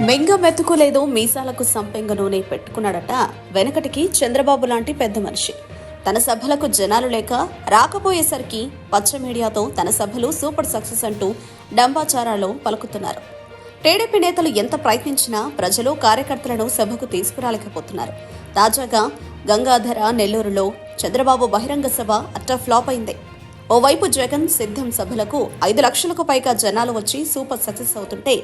మెంగ మెతుకులేదో మీసాలకు సంపెంగ నూనె పెట్టుకున్నాడట వెనకటికి చంద్రబాబు లాంటి పెద్ద మనిషి. తన సభలకు జనాలు లేక రాకపోయేసరికి పచ్చ మీడియాతో తన సభలు సూపర్ సక్సెస్ అంటూ డంబాచారాలు పలుకుతున్నారు. టీడీపీ నేతలు ఎంత ప్రయత్నించినా ప్రజలు కార్యకర్తలను సభకు తీసుకురాలేకపోతున్నారు. తాజాగా గంగాధర నెల్లూరులో చంద్రబాబు బహిరంగ సభ అట్ట ఫ్లాప్ అయింది. ఓవైపు జగన్ సిద్ధం సభలకు ఐదు లక్షలకు పైగా జనాలు వచ్చి సూపర్ సక్సెస్ అవుతుంటే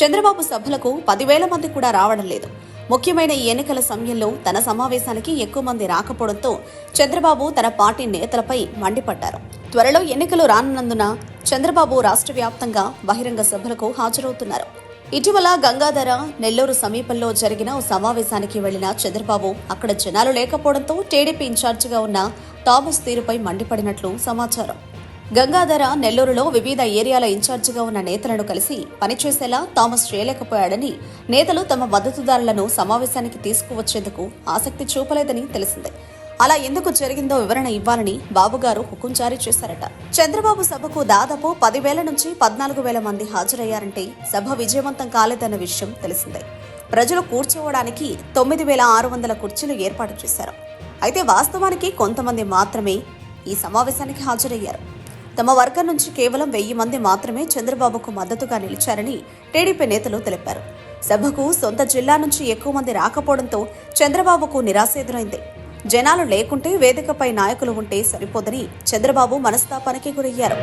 చంద్రబాబు సభలకు పదివేల మంది కూడా రావడం లేదు. ముఖ్యమైన ఈ ఎన్నికల సమయంలో తన సమావేశానికి ఎక్కువ మంది రాకపోవడంతో చంద్రబాబు తన పార్టీ నేతలపై మండిపడ్డారు. త్వరలో ఎన్నికలు రానున్నందున చంద్రబాబు రాష్ట్ర వ్యాప్తంగా బహిరంగ సభలకు హాజరవుతున్నారు. ఇటీవల గంగాధర నెల్లూరు సమీపంలో జరిగిన ఓ సమావేశానికి వెళ్ళిన చంద్రబాబు అక్కడ జనాలు లేకపోవడంతో టీడీపీ ఇన్ఛార్జిగా ఉన్న థామస్ తీరుపై మండిపడినట్లు సమాచారం. గంగాధర నెల్లూరులో వివిధ ఏరియాల ఇన్ఛార్జిగా ఉన్న నేతలను కలిసి పనిచేసేలా థామస్ చేయలేకపోయాడని నేతలు తమ మద్దతుదారులను సమావేశానికి తీసుకువచ్చేందుకు ఆసక్తి చూపలేదని తెలిసిందే. అలా ఎందుకు జరిగిందో వివరణ ఇవ్వాలని బాబుగారు హుకుం జారీ చేశారట. చంద్రబాబు సభకు దాదాపు పదివేల నుంచి పద్నాలుగు వేల మంది హాజరయ్యారంటే సభ విజయవంతం కాలేదన్న విషయం తెలిసిందే. ప్రజలు కూర్చోవడానికి తొమ్మిది వేల ఆరు వందల కుర్చీలు ఏర్పాటు చేశారు. అయితే వాస్తవానికి కొంతమంది మాత్రమే ఈ సమావేశానికి హాజరయ్యారు. తమ వర్గం నుంచి కేవలం వెయ్యి మంది మాత్రమే చంద్రబాబుకు మద్దతుగా నిలిచారని టీడీపీ నేతలు తెలిపారు. సభకు సొంత జిల్లా నుంచి ఎక్కువ మంది రాకపోవడంతో చంద్రబాబుకు నిరాశ ఎదురైంది. జనాలు లేకుంటే వేదికపై నాయకులు ఉంటే సరిపోదని చంద్రబాబు మనస్తాపానికి గురయ్యారు.